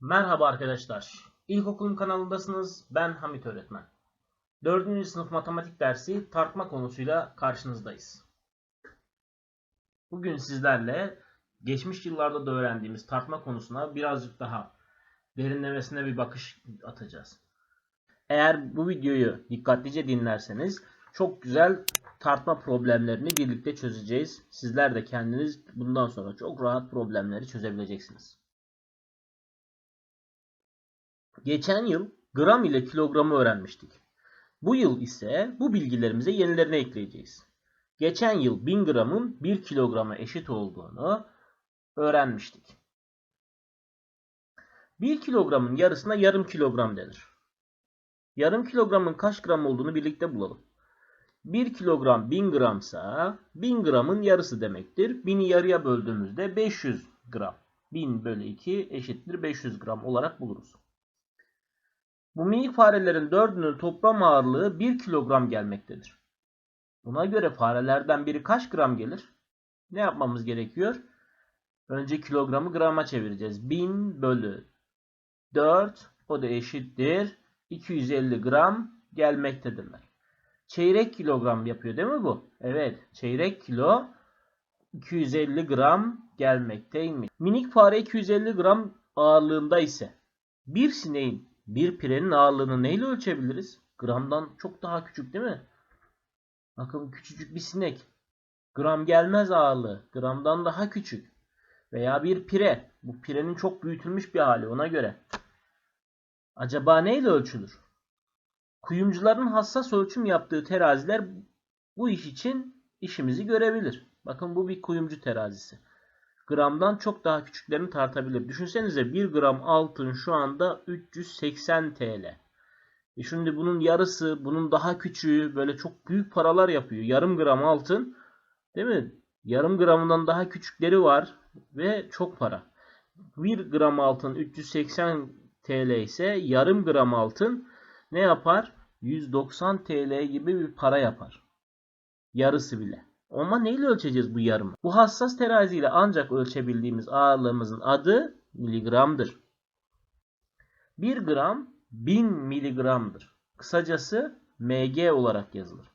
Merhaba arkadaşlar. İlkokulum kanalındasınız. Ben Hamit öğretmen. 4. sınıf matematik dersi tartma konusuyla karşınızdayız. Bugün sizlerle geçmiş yıllarda da öğrendiğimiz tartma konusuna birazcık daha derinlemesine bir bakış atacağız. Eğer bu videoyu dikkatlice dinlerseniz çok güzel tartma problemlerini birlikte çözeceğiz. Sizler de kendiniz bundan sonra çok rahat problemleri çözebileceksiniz. Geçen yıl gram ile kilogramı öğrenmiştik. Bu yıl ise bu bilgilerimize yenilerini ekleyeceğiz. Geçen yıl 1000 gramın 1 kilograma eşit olduğunu öğrenmiştik. 1 kilogramın yarısına yarım kilogram denir. Yarım kilogramın kaç gram olduğunu birlikte bulalım. 1 kilogram 1000 gramsa 1000 gramın yarısı demektir. 1000'i yarıya böldüğümüzde 500 gram. 1000 bölü 2 eşittir 500 gram olarak buluruz. Bu minik farelerin dördünün toplam ağırlığı 1 kilogram gelmektedir. Buna göre farelerden biri kaç gram gelir? Ne yapmamız gerekiyor? Önce kilogramı grama çevireceğiz. 1000 bölü 4 o da eşittir. 250 gram gelmektedirler. Çeyrek kilogram yapıyor değil mi bu? Evet. Çeyrek kilo 250 gram gelmekteymiş. Minik fare 250 gram ağırlığında ise bir sineğin bir pirenin ağırlığını neyle ölçebiliriz? Gramdan çok daha küçük değil mi? Bakın küçücük bir sinek. Gram gelmez ağırlığı. Gramdan daha küçük. Veya bir pire. Bu pirenin çok büyütülmüş bir hali ona göre. Acaba neyle ölçülür? Kuyumcuların hassas ölçüm yaptığı teraziler bu iş için işimizi görebilir. Bakın bu bir kuyumcu terazisi. Gramdan çok daha küçüklerini tartabilir. Düşünsenize 1 gram altın şu anda 380 TL. E şimdi bunun yarısı, bunun daha küçüğü böyle çok büyük paralar yapıyor. Yarım gram altın değil mi? Yarım gramından daha küçükleri var ve çok para. 1 gram altın 380 TL ise yarım gram altın ne yapar? 190 TL gibi bir para yapar. Yarısı bile. Ama neyle ölçeceğiz bu yarımı? Bu hassas teraziyle ancak ölçebildiğimiz ağırlığımızın adı miligramdır. 1 gram 1000 miligramdır. Kısacası mg olarak yazılır.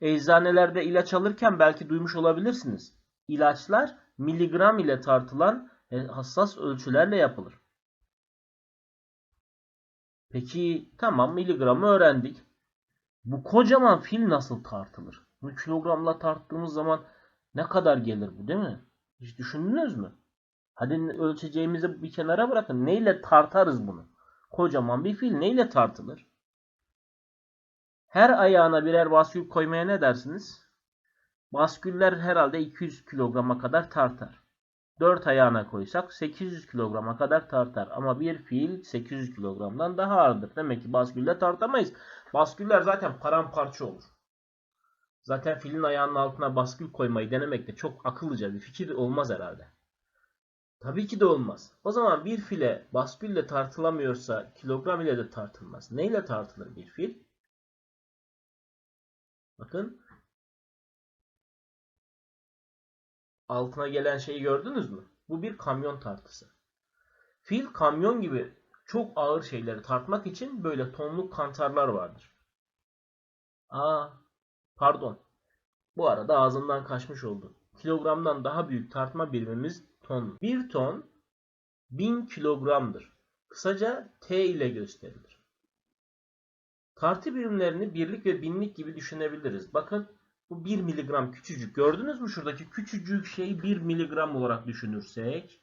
Eczanelerde ilaç alırken belki duymuş olabilirsiniz. İlaçlar miligram ile tartılan hassas ölçülerle yapılır. Peki tamam miligramı öğrendik. Bu kocaman fil nasıl tartılır? Bunu kilogramla tarttığımız zaman ne kadar gelir bu değil mi? Hiç düşündünüz mü? Hadi ölçeceğimizi bir kenara bırakın. Neyle tartarız bunu? Kocaman bir fil neyle tartılır? Her ayağına birer baskül koymaya ne dersiniz? Basküller herhalde 200 kilograma kadar tartar. 4 ayağına koysak 800 kilograma kadar tartar. Ama bir fil 800 kilogramdan daha ağırdır. Demek ki baskülle tartamayız. Basküller zaten paramparça olur. Zaten filin ayağının altına baskül koymayı denemek de çok akıllıca bir fikir olmaz herhalde. Tabii ki de olmaz. O zaman bir file baskülle tartılamıyorsa kilogram ile de tartılmaz. Neyle tartılır bir fil? Bakın. Altına gelen şeyi gördünüz mü? Bu bir kamyon tartısı. Fil kamyon gibi çok ağır şeyleri tartmak için böyle tonluk kantarlar vardır. Aa, pardon. Bu arada ağzımdan kaçmış oldu. Kilogramdan daha büyük tartma birimimiz ton. 1 ton 1000 kilogramdır. Kısaca T ile gösterilir. Tartı birimlerini birlik ve binlik gibi düşünebiliriz. Bakın bu 1 miligram küçücük. Gördünüz mü şuradaki küçücük şey 1 miligram olarak düşünürsek.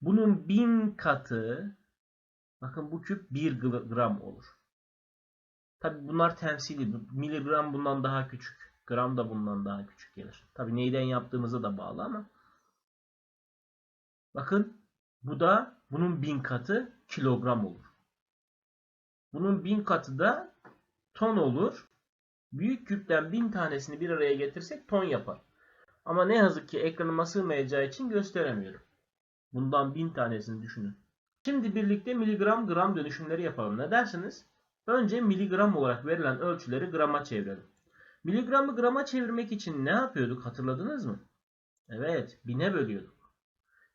Bunun 1000 katı bakın bu küp 1 gram olur. Tabi bunlar temsili. Miligram bundan daha küçük. Gram da bundan daha küçük gelir. Tabi neyden yaptığımıza da bağlı ama. Bakın bu da bunun bin katı kilogram olur. Bunun bin katı da ton olur. Büyük küpten bin tanesini bir araya getirsek ton yapar. Ama ne yazık ki ekranıma sığmayacağı için gösteremiyorum. Bundan bin tanesini düşünün. Şimdi birlikte miligram gram dönüşümleri yapalım. Ne dersiniz? Önce miligram olarak verilen ölçüleri grama çevirelim. Miligramı grama çevirmek için ne yapıyorduk hatırladınız mı? Evet, bine bölüyorduk.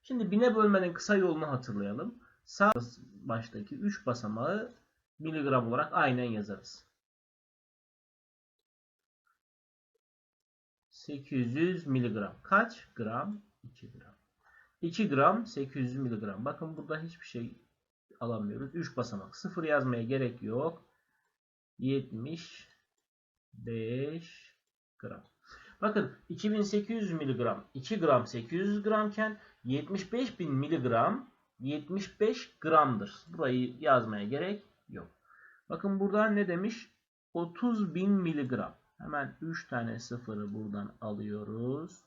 Şimdi bine bölmenin kısa yolunu hatırlayalım. Sağ baştaki 3 basamağı miligram olarak aynen yazarız. 800 miligram. Kaç gram? 2 gram. 2 gram 800 miligram. Bakın burada hiçbir şey alamıyoruz. 3 basamak. 0 yazmaya gerek yok. 75 gram. Bakın 2800 miligram 2 gram 800 gramken 75.000 miligram 75 gramdır. Burayı yazmaya gerek yok. Bakın burada ne demiş? 30.000 miligram. Hemen 3 tane sıfırı buradan alıyoruz.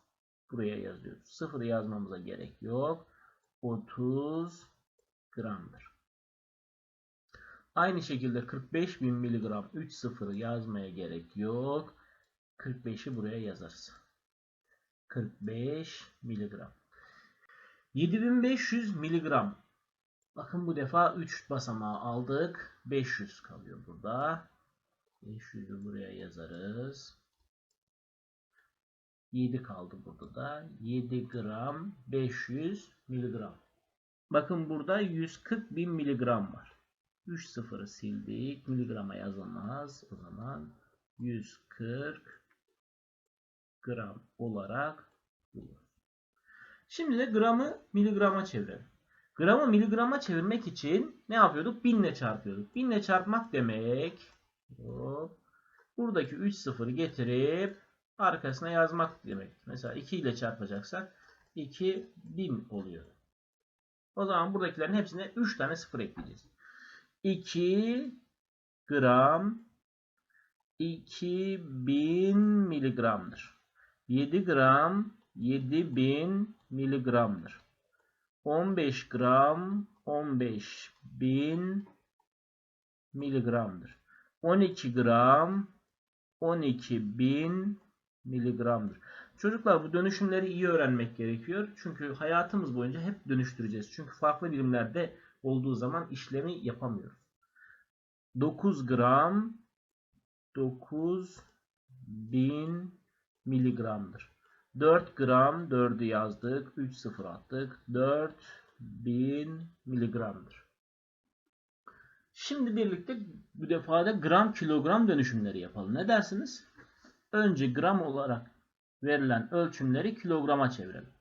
Buraya yazıyoruz. Sıfırı yazmamıza gerek yok. 30 gramdır. Aynı şekilde 45.000 miligram 3 sıfırı yazmaya gerek yok. 45'i buraya yazarız. 45 miligram. 7500 miligram. Bakın bu defa 3 basamağı aldık. 500 kalıyor burada. 500'ü buraya yazarız. 7 kaldı burada da. 7 gram 500 miligram. Bakın burada 140 bin miligram var. 3 sıfırı sildik. Miligrama yazılmaz. O zaman 140 gram olarak bulur. Şimdi de gramı miligrama çevirelim. Gramı miligrama çevirmek için ne yapıyorduk? 1000 ile çarpıyorduk. 1000 ile çarpmak demek hop, buradaki 3 sıfırı getirip arkasına yazmak demek. Mesela 2 ile çarpacaksak 2000 oluyor. O zaman buradakilerin hepsine 3 tane sıfır ekleyeceğiz. 2 gram 2000 miligramdır. 7 gram 7000 miligramdır. 15 gram 15000 miligramdır. 12 gram 12000 miligramdır. Çocuklar bu dönüşümleri iyi öğrenmek gerekiyor. Çünkü hayatımız boyunca hep dönüştüreceğiz. Çünkü farklı birimlerde olduğu zaman işlemi yapamıyoruz. 9 gram 9000 miligramdır. 4 gram 4'ü yazdık. 3 sıfır attık. 4000 miligramdır. Şimdi birlikte bu defada gram kilogram dönüşümleri yapalım. Ne dersiniz? Önce gram olarak verilen ölçümleri kilograma çevirelim.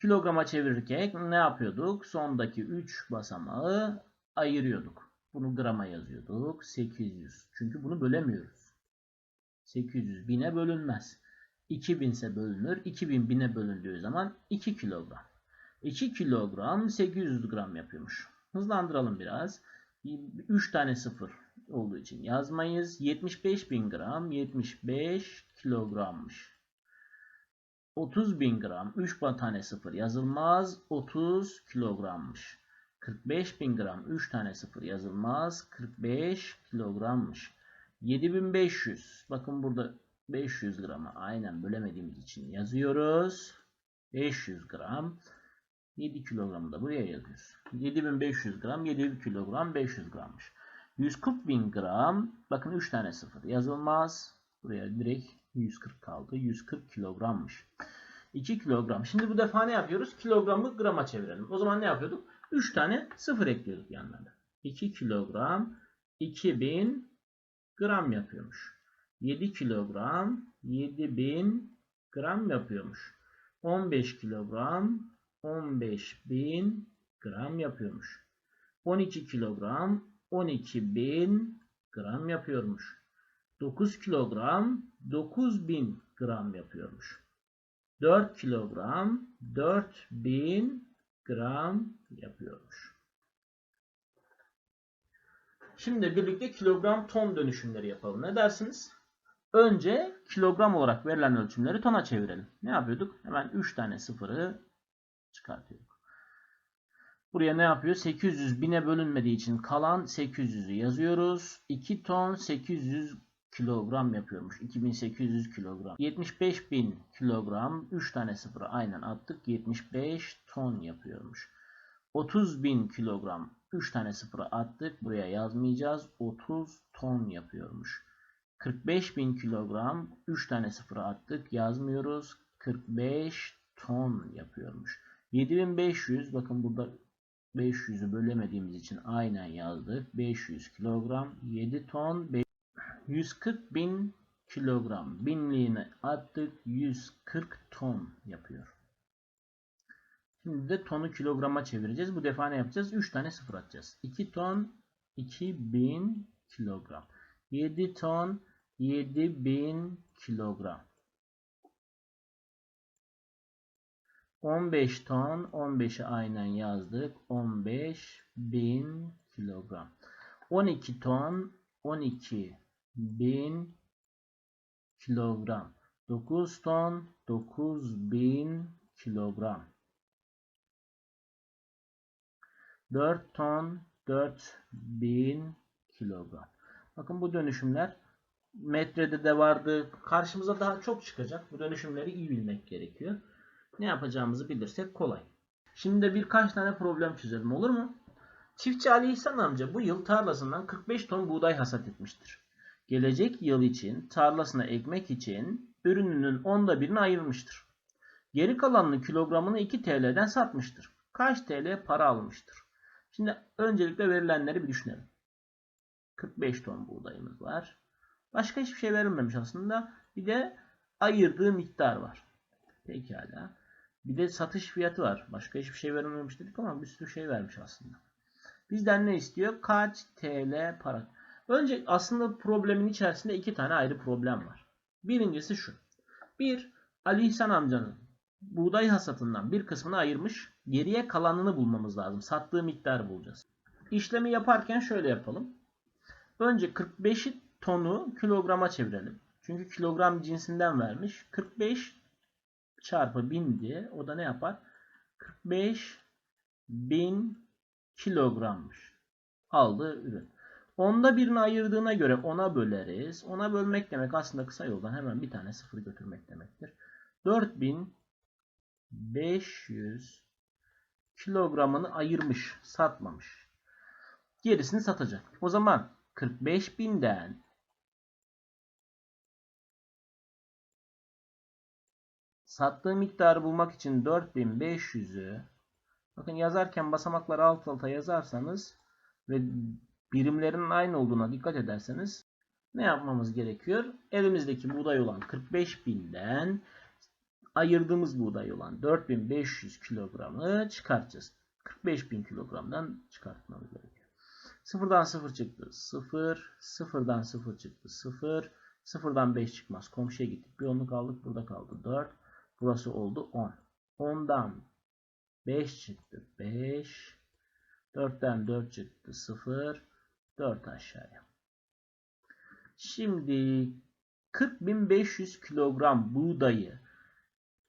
Kilograma çevirirken ne yapıyorduk? Sondaki 3 basamağı ayırıyorduk. Bunu grama yazıyorduk. 800. Çünkü bunu bölemiyoruz. 800 bine bölünmez. 2000 ise bölünür. 2000 bine bölündüğü zaman 2 kilogram. 2 kilogram 800 gram yapıyormuş. Hızlandıralım biraz. 3 tane sıfır olduğu için yazmayız. 75 bin gram 75 kilogrammış. 30 bin gram 3 tane sıfır yazılmaz. 30 kilogrammış. 45 bin gram 3 tane sıfır yazılmaz. 45 kilogrammış. 7500 bakın burada 500 grama aynen bölemediğimiz için yazıyoruz. 500 gram 7 kilogramı da buraya yazıyoruz. 7500 gram 7 kilogram 500 grammış. 140 bin gram bakın 3 tane sıfır yazılmaz. Buraya direkt 140 kaldı. 140 kilogrammış. 2 kilogram. Şimdi bu defa ne yapıyoruz? Kilogramı grama çevirelim. O zaman ne yapıyorduk? 3 tane sıfır ekliyorduk yanlarına. 2 kilogram 2000 gram yapıyormuş. 7 kilogram 7000 gram yapıyormuş. 15 kilogram 15000 gram yapıyormuş. 12 kilogram 12000 gram yapıyormuş. 9 kilogram 9000 gram yapıyormuş. 4 kilogram 4000 gram yapıyormuş. Şimdi birlikte kilogram ton dönüşümleri yapalım. Ne dersiniz? Önce kilogram olarak verilen ölçümleri tona çevirelim. Ne yapıyorduk? Hemen 3 tane sıfırı çıkartıyorduk. Buraya ne yapıyor? 800 bine bölünmediği için kalan 800'ü yazıyoruz. 2 ton 800 kilogram yapıyormuş. 2800 kilogram. 75 bin kilogram 3 tane sıfırı aynen attık. 75 ton yapıyormuş. 30 bin kilogram 3 tane sıfırı attık. Buraya yazmayacağız. 30 ton yapıyormuş. 45 bin kilogram 3 tane sıfırı attık. Yazmıyoruz. 45 ton yapıyormuş. 7500 bakın burada 500'ü bölemediğimiz için aynen yazdık. 500 kilogram 7 ton 140 bin kilogram. Binliğini attık 140 ton yapıyor. Şimdi de tonu kilograma çevireceğiz. Bu defa ne yapacağız? 3 tane sıfır atacağız. 2 ton 2000 kilogram. 7 ton 7000 kilogram. 15 ton 15'i aynen yazdık. 15.000 kilogram. 12 ton 12.000 kilogram. 9 ton 9.000 kilogram. 4 ton 4000 kilogram. Bakın bu dönüşümler metrede de vardı. Karşımıza daha çok çıkacak. Bu dönüşümleri iyi bilmek gerekiyor. Ne yapacağımızı bilirsek kolay. Şimdi de birkaç tane problem çözelim olur mu? Çiftçi Ali İhsan amca bu yıl tarlasından 45 ton buğday hasat etmiştir. Gelecek yıl için tarlasına ekmek için ürününün onda birini ayırmıştır. Geri kalanını kilogramını 2 TL'den satmıştır. Kaç TL para almıştır? Şimdi öncelikle verilenleri bir düşünelim. 45 ton buğdayımız var. Başka hiçbir şey verilmemiş aslında. Bir de ayırdığı miktar var. Pekala. Bir de satış fiyatı var. Başka hiçbir şey verilmemiş dedik ama bir sürü şey vermiş aslında. Bizden ne istiyor? Kaç TL para? Önce aslında problemin içerisinde iki tane ayrı problem var. Birincisi şu. Bir, Ali İhsan amcanın buğday hasatından bir kısmını ayırmış. Geriye kalanını bulmamız lazım. Sattığı miktarı bulacağız. İşlemi yaparken şöyle yapalım. Önce 45'i tonu kilograma çevirelim. Çünkü kilogram cinsinden vermiş. 45 çarpı 1000'di. O da ne yapar? 45 bin kilogrammış. Aldığı ürün. Onda birini ayırdığına göre ona böleriz. Ona bölmek demek aslında kısa yoldan hemen bir tane sıfır götürmek demektir. 4500 kilogramını ayırmış, satmamış. Gerisini satacak. O zaman 45.000'den sattığı miktarı bulmak için 4500'ü bakın yazarken basamakları alt alta yazarsanız ve birimlerin aynı olduğuna dikkat ederseniz ne yapmamız gerekiyor? Elimizdeki buğday olan 45.000'den ayırdığımız buğday olan 4500 kilogramı çıkartacağız. 45.000 kilogramdan çıkartmamız gerekiyor. Sıfırdan sıfır çıktı. Sıfır. Sıfırdan sıfır çıktı. Sıfır. Sıfırdan 5 çıkmaz. Komşuya gittik. Bir onluk aldık. Burada kaldı 4. Burası oldu 10. 10'dan 5 çıktı. 5. 4'ten 4 çıktı. 0. 4 aşağıya. Şimdi 40.500 kilogram buğdayı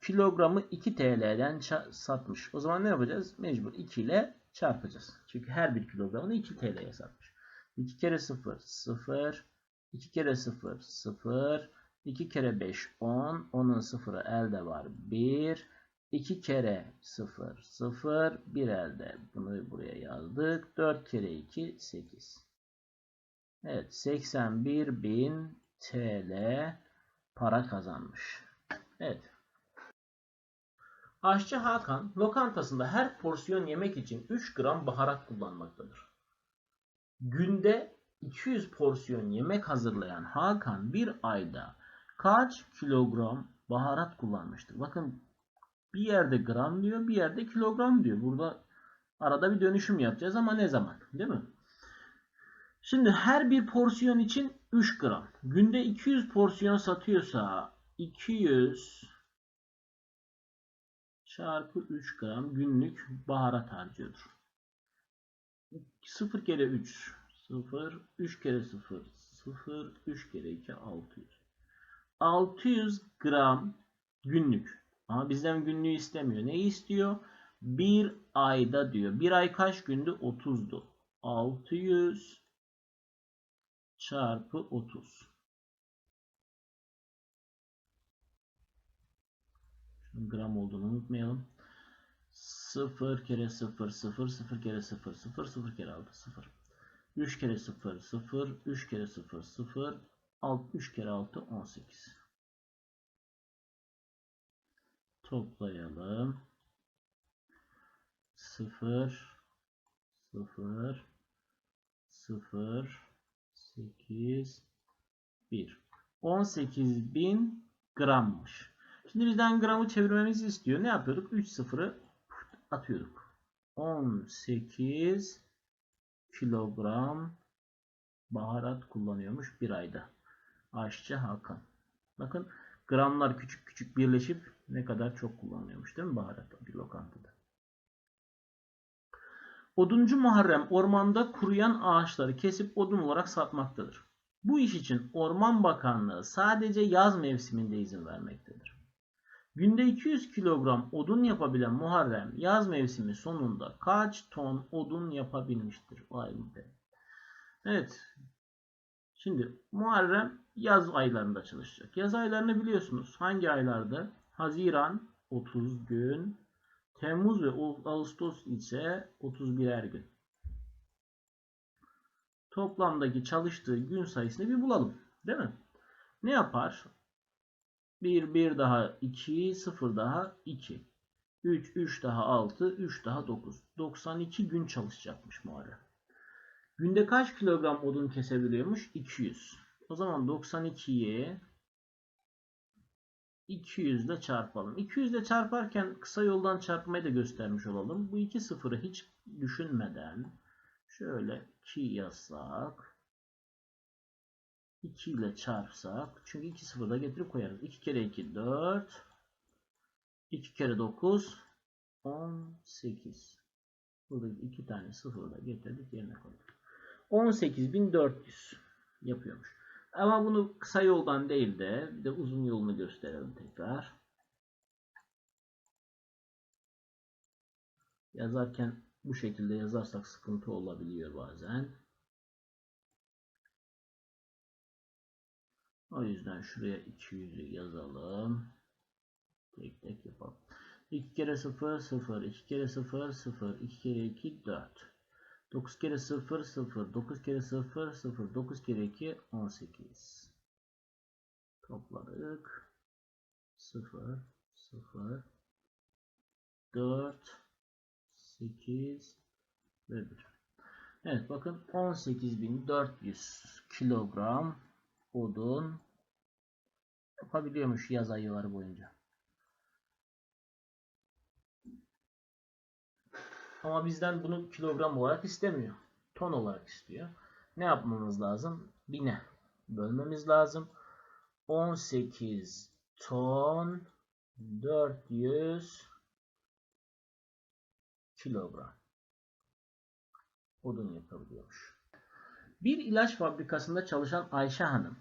kilogramı 2 TL'den satmış. O zaman ne yapacağız? Mecbur 2 ile çarpacağız. Çünkü her bir kilogramını 2 TL'ye satmış. 2 kere 0 0 2 kere 0 0 2 kere 5 10 10'un sıfırı elde var 1 2 kere 0 0 1 elde. Bunu buraya yazdık. 4 kere 2 8. Evet 81.000 TL para kazanmış. Evet. Aşçı Hakan lokantasında her porsiyon yemek için 3 gram baharat kullanmaktadır. Günde 200 porsiyon yemek hazırlayan Hakan bir ayda kaç kilogram baharat kullanmıştır? Bakın bir yerde gram diyor, bir yerde kilogram diyor. Burada arada bir dönüşüm yapacağız ama ne zaman? Değil mi? Şimdi her bir porsiyon için 3 gram. Günde 200 porsiyon satıyorsa 200 çarpı 3 gram günlük baharat harcıyordur. 0 kere 3 0 3 kere 0 0 3 kere 2 600 600 gram günlük ama bizden günlüğü istemiyor. Ne istiyor? Bir ayda diyor. Bir ay kaç gündü? 30'du. 600 çarpı 30. Şunun gram olduğunu unutmayalım. 0 kere 0 0 0 kere 0 0 0 kere 6 0. 3 kere 0 0 3 kere 0 0 6 3 kere 6 18. Toplayalım. 0 0 0 8 1 18.000 grammış. Şimdi bizden gramı çevirmemizi istiyor. Ne yapıyorduk? 3 sıfırı atıyorduk. 18 kilogram baharat kullanıyormuş bir ayda. Aşçı Hakan. Bakın gramlar küçük küçük birleşip ne kadar çok kullanıyormuş değil mi baharat bir lokantada. Oduncu Muharrem ormanda kuruyan ağaçları kesip odun olarak satmaktadır. Bu iş için Orman Bakanlığı sadece yaz mevsiminde izin vermektedir. Günde 200 kilogram odun yapabilen Muharrem yaz mevsimi sonunda kaç ton odun yapabilmiştir? Vay be. Evet. Şimdi Muharrem yaz aylarında çalışacak. Yaz aylarını biliyorsunuz. Hangi aylarda? Haziran 30 gün, Temmuz ve Ağustos ise 31'er gün. Toplamdaki çalıştığı gün sayısını bir bulalım. Değil mi? Ne yapar? 1, 1 daha 2, 0 daha 2. 3, 3 daha 6, 3 daha 9. 92 gün çalışacakmış Muharrem. Günde kaç kilogram odun kesebiliyormuş? 200. O zaman 92'yi 200 ile çarpalım. 200 ile çarparken kısa yoldan çarpmayı da göstermiş olalım. Bu iki sıfırı hiç düşünmeden şöyle 2 yazsak 2 ile çarpsak çünkü 2 sıfır da getirip koyarız. 2 kere 2 4 2 kere 9 18 Burada iki tane sıfırı da getirdik yerine koyduk. 18.400 yapıyormuş. Ama bunu kısa yoldan değil de bir de uzun yolunu gösterelim tekrar. Yazarken bu şekilde yazarsak sıkıntı olabiliyor bazen. O yüzden şuraya 200'ü yazalım. Tek tek yapalım. 2 kere 0 0 2 kere 0 0 2 kere 2 4 9 kere 0 0 9 kere 0 0 9 kere 2 18 topladık. 0 0 4 8 ve 1 Evet bakın 18.400 kilogram odun yapabiliyormuş yaz ayları boyunca. Ama bizden bunu kilogram olarak istemiyor. Ton olarak istiyor. Ne yapmamız lazım? Bine bölmemiz lazım. 18 ton 400 kilogram odun yapabiliyormuş. Bir ilaç fabrikasında çalışan Ayşe Hanım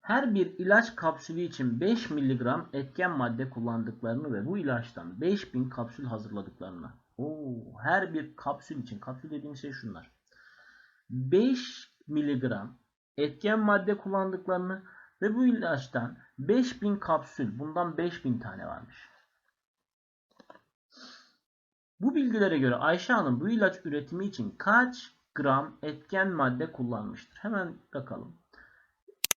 her bir ilaç kapsülü için 5 mg etken madde kullandıklarını ve bu ilaçtan 5000 kapsül hazırladıklarını Oo, her bir kapsül için, kapsül dediğim şey şunlar. 5 miligram etken madde kullandıklarını ve bu ilaçtan 5000 kapsül, bundan 5000 tane varmış. Bu bilgilere göre Ayşe Hanım bu ilaç üretimi için kaç gram etken madde kullanmıştır? Hemen bakalım.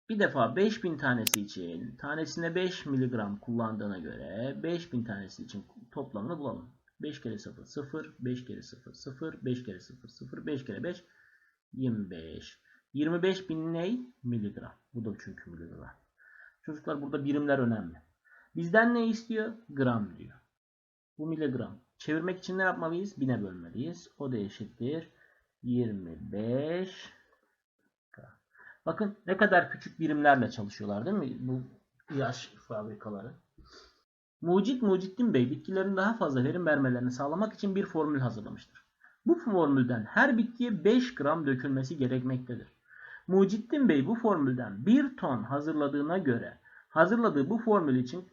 Bir defa 5000 tanesi için tanesine 5 miligram kullandığına göre 5000 tanesi için toplamını bulalım. 5 kere 0 0 5 kere 0 0 5 kere 0 0 5 kere 5 25 25 bin ney? Miligram. Bu da çünkü miligram. Çocuklar burada birimler önemli. Bizden ne istiyor? Gram diyor. Bu miligram. Çevirmek için ne yapmalıyız? Bine bölmeliyiz. O da eşittir. 25 Bakın ne kadar küçük birimlerle çalışıyorlar değil mi? Bu yaş fabrikaları. Mucit Mucittin Bey bitkilerin daha fazla verim vermelerini sağlamak için bir formül hazırlamıştır. Bu formülden her bitkiye 5 gram dökülmesi gerekmektedir. Mucittin Bey bu formülden 1 ton hazırladığına göre hazırladığı bu formül için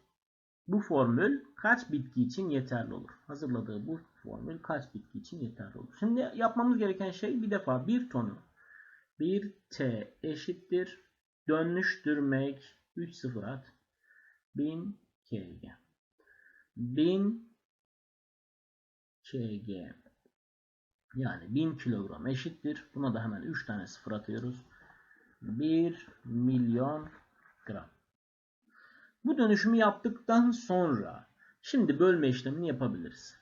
bu formül kaç bitki için yeterli olur? Hazırladığı bu formül kaç bitki için yeterli olur? Şimdi yapmamız gereken şey bir defa 1 tonu 1 T eşittir dönüştürmek 3 sıfır at 1000 kg. 1000 kg yani 1000 kilogram eşittir. Buna da hemen 3 tane sıfır atıyoruz. 1 milyon gram. Bu dönüşümü yaptıktan sonra şimdi bölme işlemini yapabiliriz.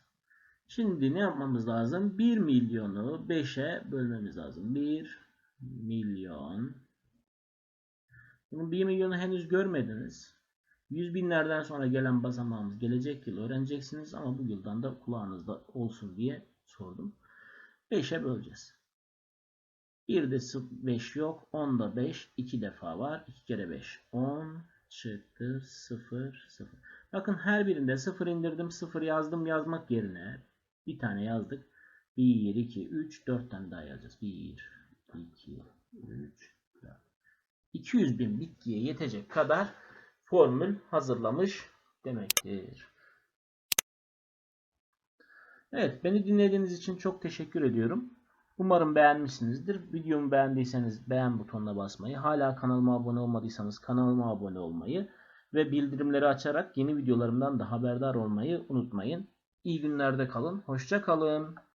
Şimdi ne yapmamız lazım? 1 milyonu 5'e bölmemiz lazım. 1 milyon. Bunun 1 milyonu henüz görmediniz. 100 binlerden sonra gelen basamağımız gelecek yıl öğreneceksiniz ama bu yıldan da kulağınızda olsun diye sordum. 5'e böleceğiz. 1'de 5 yok. 10'da 5 2 defa var. 2 kere 5 10 çıktı 0 0. Bakın her birinde 0 indirdim 0 yazdım yazmak yerine bir tane yazdık. 1 2 3 4 tane daha yazacağız. 1 2 3 4. 200 bin bitkiye yetecek kadar formül hazırlamış demektir. Evet, beni dinlediğiniz için çok teşekkür ediyorum. Umarım beğenmişsinizdir. Videomu beğendiyseniz beğen butonuna basmayı, hala kanalıma abone olmadıysanız kanalıma abone olmayı ve bildirimleri açarak yeni videolarımdan da haberdar olmayı unutmayın. İyi günlerde kalın, hoşça kalın.